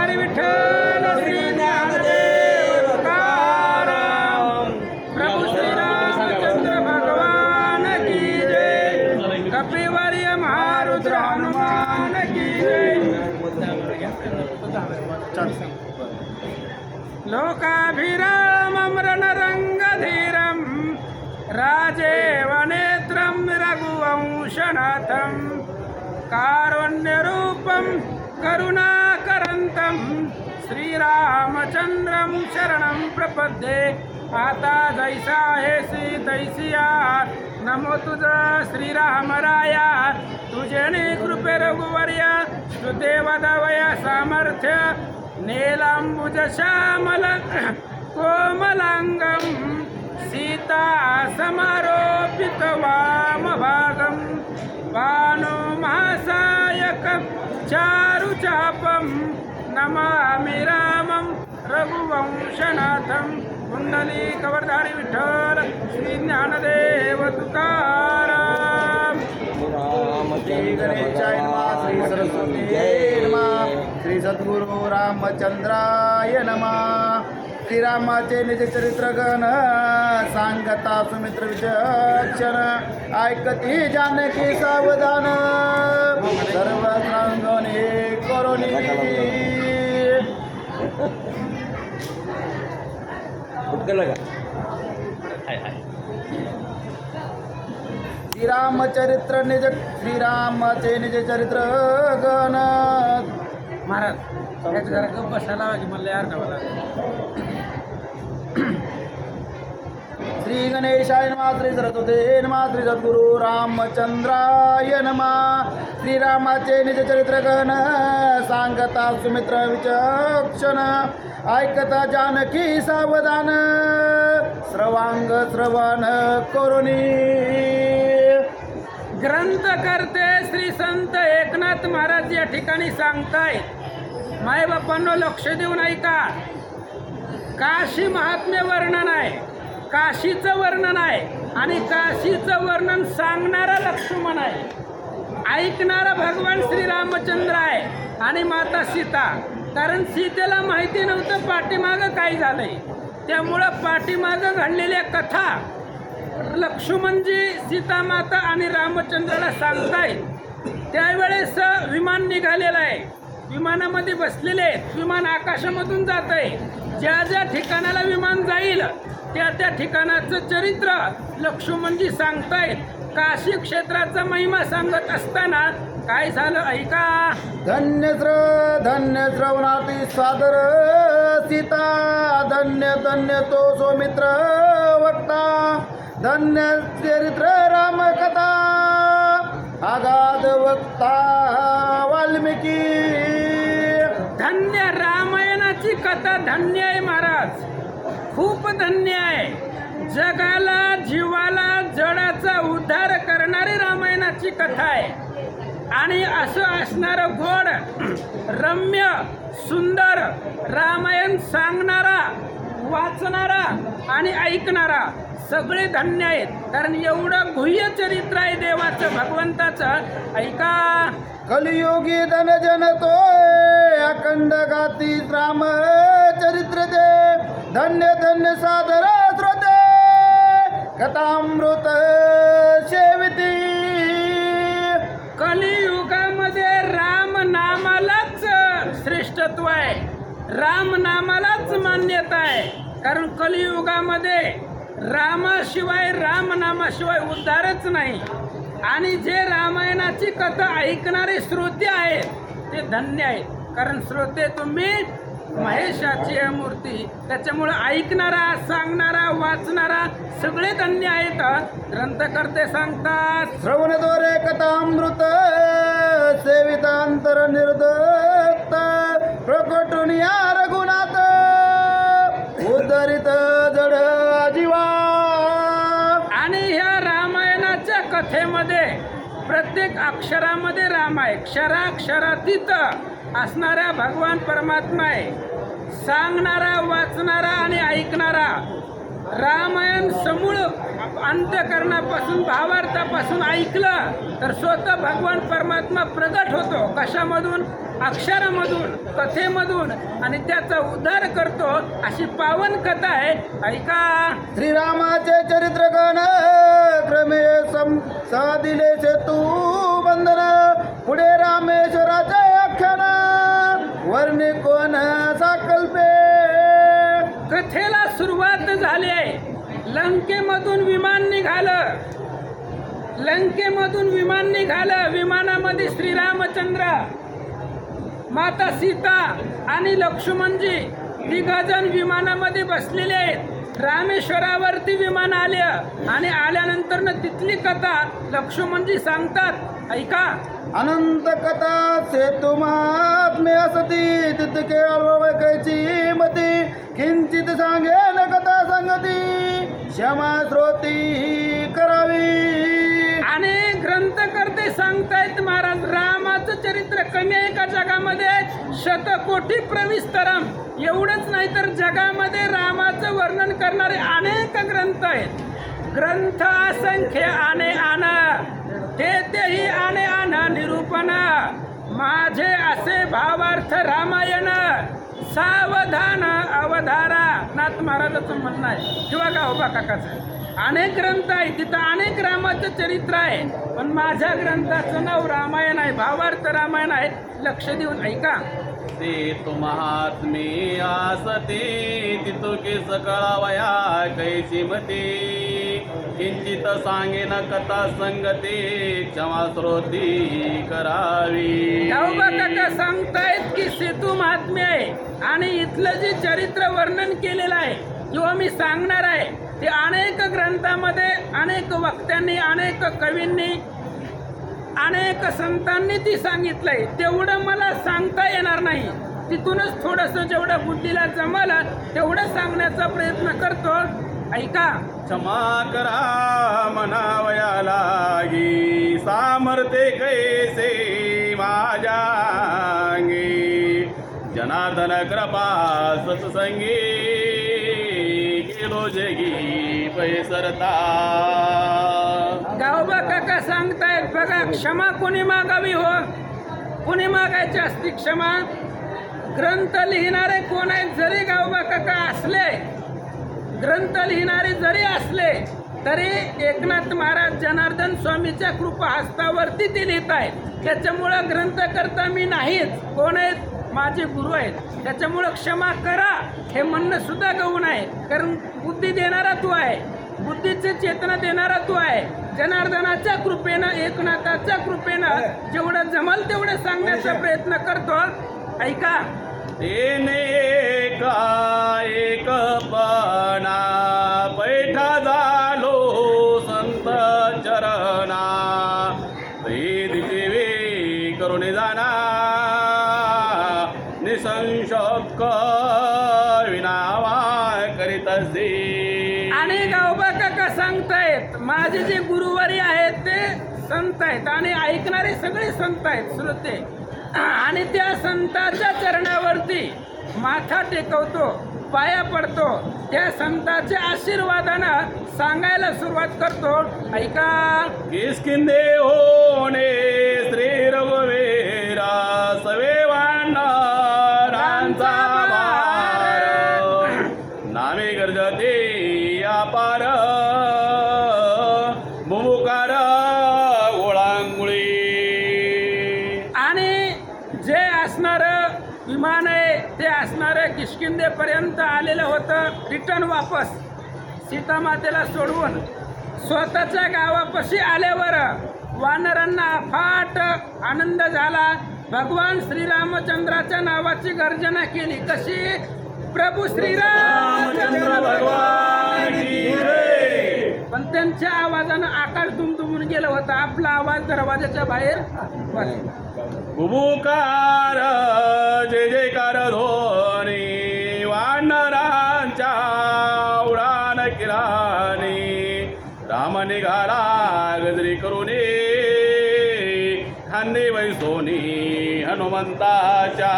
कवरधारी विठ्ठल श्री ज्ञानदेव तुकाराम प्रभू श्री रामचंद्र भगवान की जय कपिवर्य महारुद्र हनुमान की जय लोकाभिरामं रणरङ्गधीरं राजेव नेत्रं रघुवंशनाथं कारुण्यरूपं करुणाकरन्तं श्रीरामचन्द्रं शरणं प्रपद्ये। आता जैसा हे सी तैसिया नमो तुझ श्रीरामराया तुझे कृपे रघुवर्य स्तुते सामर्थ्य। नीलांबुज श्यामल कोमलांगम सीता समारोपित वामभागं। वानो चारुचापं नमामि रामं रघुवंशनाथं कुण्डली कवरधारी विठ्ठल श्री ज्ञानदेव तुकाराम। गणेशाय नमः श्री सरस्वती नमः श्री सद्गुरु रामचंद्राय नमः। श्रीरामाचे निज चरित्र गण सांगता सुमित्र विचक्षण ऐकती जानकी सावधान। सर्व सांगणे करोनी श्रीरामचरित्र निज श्रीरामाचे निज चरित्र गण महाराज त्याचं जरा गप्प बसायला मला यार ठेवायला श्री गणेशाय मात्री सरस्वते मात्री सद्गुरु रामचंद्राय नमा श्रीरामाचे निज चरित्र गण सांगता सुमित्र विचक्षण ऐकता जानकी सावधान श्रवांग श्रवण करुणी। ग्रंथकर्ते श्री संत एकनाथ महाराज या ठिकाणी सांगतायत मायबापांनो लक्ष देऊन ऐका काशी महात्म्य वर्णन आहे. काशीचं वर्णन आहे. आणि काशीचं वर्णन सांगणारा लक्ष्मण आहे. ऐकणारा भगवान श्रीरामचंद्र आहे. आणि माता सीता. कारण सीतेला माहिती नव्हतं पाठीमागं काय झालंय. त्यामुळं पाठीमागं घडलेल्या कथा लक्ष्मणजी सीता माता आणि रामचंद्राला सांगतायत. त्यावेळेस विमान निघालेलं आहे. विमानामध्ये बसलेले आहेत. विमान आकाशामधून जात आहे ज्या ज्या ठिकाणाला विमान जाईल त्या त्या ठिकाणाचं चरित्र लक्ष्मणजी सांगतायत. काशी क्षेत्राचा महिमा सांगत असताना काय झालं ऐका? धन्य धन्य श्रवणाती सादर सीता धन्य धन्य तो सौमित्र वक्ता धन्य चरित्र रामकथा आगाध वक्ता वाल्मिकी। धन्य रामायणाची कथा धन्य आहे महाराज. खूप धन्य आहे. जगाला जीवाला जडाचा उद्धार करणारी रामायणाची कथा आहे. आणि असं असणारं गोड रम्य सुंदर रामायण सांगणारा वाचणारा आणि ऐकणारा सगळे धन्य आहेत. कारण एवढं गुह्य चरित्र आहे देवाचं भगवंताचं. ऐका कलियुगी धन जन तो अखंड गाती राम चरित्र दे धन्य धन्य सादर श्रोते। कथामृत सेविती। कलियुगामध्ये राम नामालाच श्रेष्ठत्व आहे. राम नामालाच मान्यता आहे. कारण कलियुगामध्ये रामाशिवाय रामनामाशिवाय उद्धारच नाही. आणि जे रामायणाची कथा ऐकणारे श्रोते आहेत ते धन्य आहेत. कारण श्रोते तुम्ही महेशाची आहे मूर्ती त्याच्यामुळे ऐकणारा सांगणारा वाचणारा सगळे धन्य आहेत. ग्रंथकर्ते सांगतात श्रवणद्वारे कथामृत सेवितांतर प्रत्येक अक्षरामध्ये राम आहे. क्षराक्षरातीत असणारा भगवान परमात्मा आहे. सांगणारा वाचणारा आणि ऐकणारा रामायण समूळ अंतकरणापासून भावार्थापासून ऐकलं तर स्वतः भगवान परमात्मा प्रगट होतो. कशामधून? अक्षरामधून कथेमधून. आणि त्याचा उद्धार करतो अशी पावन कथा आहे. ऐका. श्रीरामाचे चरित्र गण क्रमे सम साधिले सेतू बंधन. पुढे रामेश्वराचे आख्यान वर्णे कोण साकल्पे. कथेला सुरुवात झाली आहे. लंकेमधून विमान निघालं. लंकेमधून विमान निघालं. विमानामध्ये श्रीरामचंद्र माता सीता आणि लक्ष्मणजी तिघजण विमानामध्ये बसलेले आहेत. रामेश्वरावरती विमान आले आणि आल्यानंतर तिथली कथा लक्ष्मणजी सांगतात. ऐका. अनंत कथा से तुम्हात्मे असती. तितके अवैकायची मती किंचित सांगेल कथा सांगती. क्षमा श्रोती करावी. आणि ग्रंथकर्ते सांगतायत महाराज रामाचं चरित्र कमी आहे का जगामध्ये? शतकोटी प्रविस्तरम. एवढंच नाही तर जगामध्ये रामाचं वर्णन करणारे अनेक ग्रंथ आहेत. ग्रंथ असंख्य आणे आण ते तेही आणे आण निरूपण. माझे असे भावार्थ रामायण. सावधान अवधारा नाथ महाराजाचं म्हणणं आहे. किंवा गावबा काकाचं? अनेक ग्रंथ आहे तिथं अनेक रामाचं चरित्र आहे. पण माझ्या ग्रंथाचं नाव रामायण आहे. भावार्थ रामायण आहे. लक्ष देऊन ऐका. ते तु महात्मे आसते तितुके सकळावया कैची मते किंचित सांगेन कथा संगते. क्षमा श्रोती करावी. काका सांगतायत की सेतू महात्म्य आहे. आणि इथलं जे चरित्र वर्णन केलेलं आहे किंवा मी सांगणार आहे ते अनेक ग्रंथामध्ये अनेक वक्त्यांनी अनेक कवींनी अनेक संतांनी ती सांगितलंय. तेवढं मला सांगता येणार नाही. तिथूनच थोडंसं जेवढं बुद्धीला जमलं तेवढं सांगण्याचा प्रयत्न करतो. ऐका. क्षमा करा म्हणावया लागी. सामर्थ्य कैसे माझ्या जनार्दन कृपा सत्संगी. गेलो पैसरता. गावबा काका सांगतायत बघा क्षमा कोणी मागावी हो? कोणी मागायची असती क्षमा? ग्रंथ लिहिणारे कोण आहेत जरी गावबा काका असले? ग्रंथ लिहिणारे जरी असले तरी एकनाथ महाराज जनार्दन स्वामीच्या कृपा हस्तावरती ते लिहित आहेत त्याच्यामुळं ग्रंथ करता मी नाहीच. कोण आहेत? माझे गुरु आहेत. त्याच्यामुळं क्षमा करा. हे म्हणणं सुद्धा गौण आहे. कारण बुद्धी देणारा तू आहे. बुद्धीचे चेतना देणारा तू आहे. जनार्दनाच्या कृपेनं एकनाथाच्या कृपेनं जेवढं जमल तेवढं सांगण्याचा प्रयत्न करतो. ऐका. तेने का एक पणा संत आहेत श्रोते. आणि त्या संताच्या चरणावरती माथा टेकवतो पाया पडतो. त्या संताच्या आशीर्वादानं सांगायला सुरुवात करतो. ऐका. किसकिंदे होणे. असणारं किशकिंदेपर्यंत आलेलं होतं रिटर्न वापस. सीतामातेला सोडवून स्वतःच्या गावापाशी आल्यावर वानरांना अफाट आनंद झाला. भगवान श्रीरामचंद्राच्या नावाची गर्जना केली. कशी? प्रभू श्रीरामचंद्र भगवान. पण त्यांच्या आवाजानं आकाश दुमदुमून गेलं होतं. आपला आवाज दरवाजाच्या बाहेर. भूमुकार जय जयकार ध्वनी करूने खांदे वैसोनी हनुमंताच्या.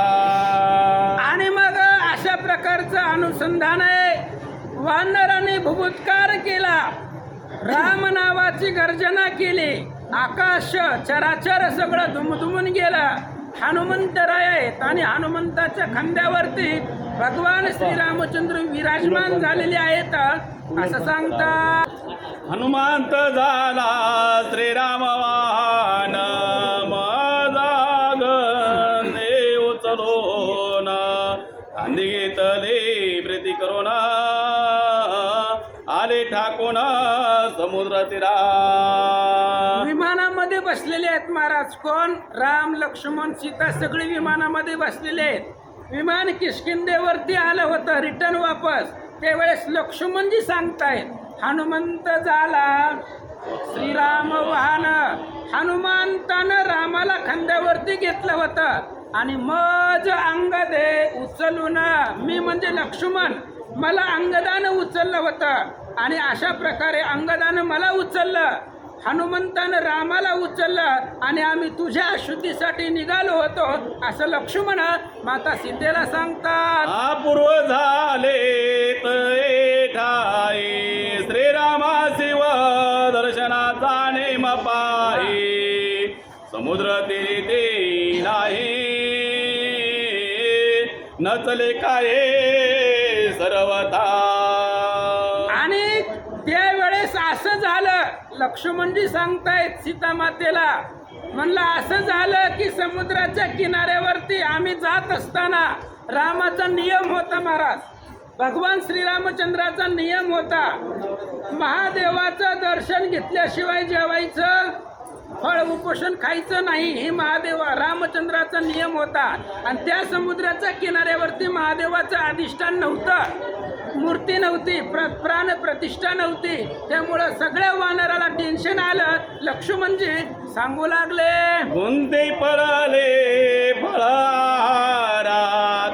आणि मग अशा प्रकारचं अनुसंधान आहे. वानराने भूभूतकार केला. राम नावाची गर्जना केली. आकाश चराचर सगळं दुमदुमून गेलं. हनुमंतराय आहेत आणि हनुमंताच्या खांद्यावरती भगवान श्रीरामचंद्र विराजमान झालेले आहेत. असं सांगतात. हनुमंत झाला श्रीराम वाहन मजागने उचलून खांदी घेतले प्रीती करून आले ठाकून समुद्र तिरा. विमानामध्ये बसलेले आहेत महाराज कोण? राम लक्ष्मण सीता सगळी विमानामध्ये बसलेले आहेत. विमान किशकिंदेवरती आलं होतं रिटर्न वापस. त्यावेळेस लक्ष्मणजी सांगतायत हनुमंत झाला श्रीराम वाहन हनुमंतानं रामाला खांद्यावरती घेतलं होतं. आणि मज अंगदे उचलून मी म्हणजे लक्ष्मण मला अंगदानं उचललं होतं. आणि अशा प्रकारे अंगदानं मला उचललं. हनुमंतानं रामाला उचललं आणि आम्ही तुझ्या शुद्धीसाठी निघालो होतो. असं लक्ष्मण माता सीतेला सांगतात. पूर्व झाले श्रीरामा शिव दर्शनाचा जाणे मपाई समुद्र ते ते नाही. नचले काय सर्वथा. लक्ष्मणजी म्हणजे सांगतायत सीतामातेला. म्हणलं असं झालं की समुद्राच्या किनाऱ्यावरती आम्ही जात असताना रामाचा नियम होता महाराज. भगवान श्रीरामचंद्राचा नियम होता. महादेवाचं दर्शन घेतल्याशिवाय जेवायचं फळ उपोषण खायचं नाही हे महादेवा रामचंद्राचा नियम होता. आणि त्या समुद्राच्या किनाऱ्यावरती महादेवाचं अधिष्ठान नव्हतं. मूर्ती नव्हती प्र प्राण प्रतिष्ठा नव्हती. त्यामुळं सगळ्या वानराला टेन्शन आलं. लक्ष्मणजी सांगू लागले गुंते पळाले पळारा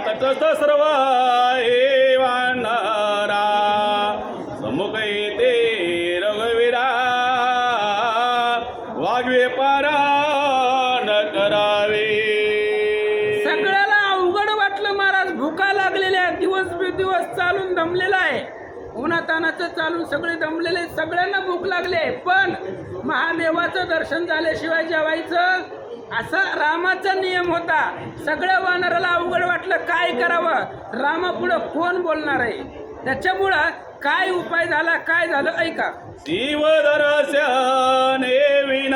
तटस्थ सर्व चालून सगळे दमलेले सगळ्यांना भूक लागले पण महादेवाचं दर्शन झाल्याशिवाय जेवायचं? असा रामाचा नियम होता. सगळ्या वानराला अवघड वाटलं काय करावं? रामापुढं कोण बोलणार आहे? त्याच्यामुळं काय उपाय झाला काय झालं ऐका. शिव दर्शन विन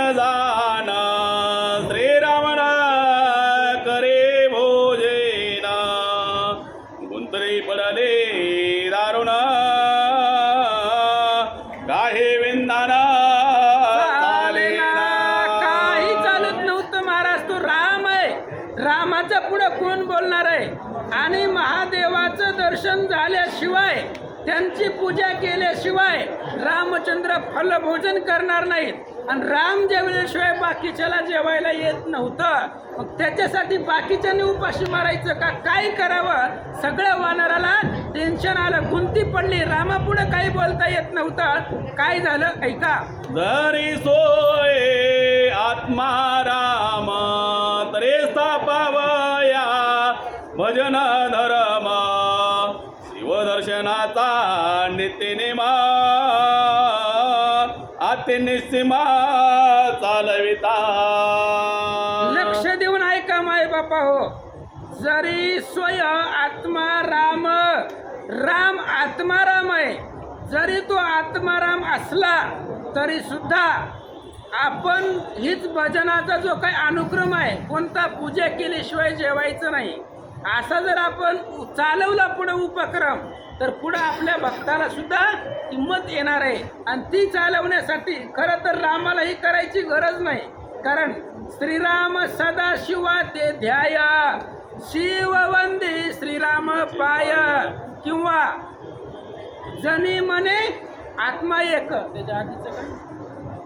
केल्याशिवाय रामचंद्र फलभोजन करणार नाहीत. आणि राम जेवल्याशिवाय बाकीच्याला जेवायला येत नव्हतं. मग त्याच्यासाठी बाकीच्याने उपाशी मारायचं का? काय करावं? सगळं वानराला टेन्शन आलं. गुंती पडली. रामापुढं काही बोलता येत नव्हतं. काय झालं? ऐका. जरी सोय आत्मा राम तरे स्थापावया. भजन धरा शिवदर्शनाचा नित्यनेमा आत्यनिसीमा चालविता. लक्ष देऊन ऐका माय बापा हो. जरी स्वय आत्मा राम राम आत्माराम आहे. जरी तो आत्माराम असला तरी सुद्धा आपण हीच भजनाचा जो काही अनुक्रम आहे कोणता पूजा केल्याशिवाय जेवायचं नाही. असा जर आपण चालवला पुढे उपक्रम तर पुढं आपल्या भक्ताला सुद्धा किंमत येणार आहे. आणि ती चालवण्यासाठी खरं तर रामालाही करायची गरज नाही. कारण श्रीराम सदा शिवा ते ध्याय. शिववंदी श्रीराम पाय. किंवा जनी म्हणे आत्मा एक. त्याच्या आधीचं काय?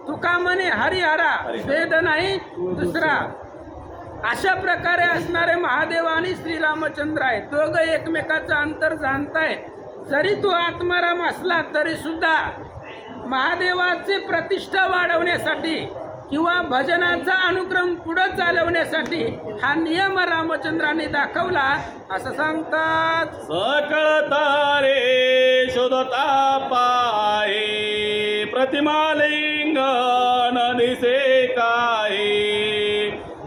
तुका म्हणे हरिहरा. भेद नाही दुसरा. अशा प्रकारे असणारे महादेव आणि श्रीरामचंद्र आहेत. दोघं एकमेकाचं अंतर जाणतायत. जरी तो आत्माराम असला तरी सुद्धा महादेवाची प्रतिष्ठा वाढवण्यासाठी किंवा भजनाचा अनुक्रम पुढं चालवण्यासाठी हा नियम रामचंद्राने दाखवला असं सांगतात. सकळ तारे शोधता पाये प्रतिमालिंग दिसे काय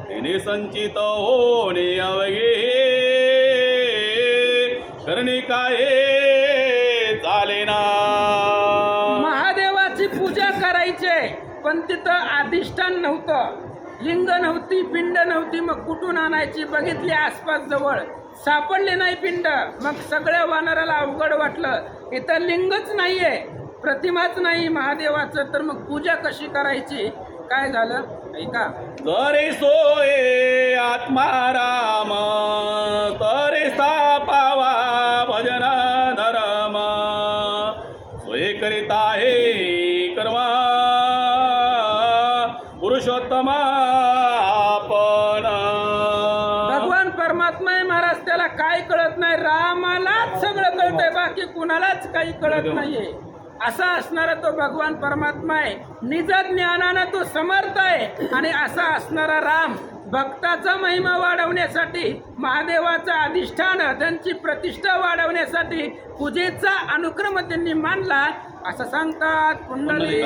तिने संचित होणे अवघे करायचे पण तिथं अधिष्ठान नव्हतं. लिंग नव्हती पिंड नव्हती मग कुठून आणायची बघितली आसपास जवळ. सापडले नाही पिंड. मग सगळ्या वानराला अवघड वाटलं. इथं लिंगच नाहीये प्रतिमाच नाही महादेवाचं. तर मग पूजा कशी करायची? काय झालं? ऐका. करे सोये आत्माराम पुरुषोत्तम आपण भगवान परमात्मा आहे महाराज त्याला काय कळत नाही? रामालाच सगळं कळतंय बाकी कुणालाच काही कळत नाहीये. असा असणारा तो भगवान परमात्मा आहे. निज ज्ञानानं तो समर्थ आहे. आणि असा असणारा राम भक्ताचा महिमा वाढवण्यासाठी महादेवाचं अधिष्ठान त्यांची प्रतिष्ठा वाढवण्यासाठी पूजेचा अनुक्रम त्यांनी मानला असं सांगतात पुंडलिक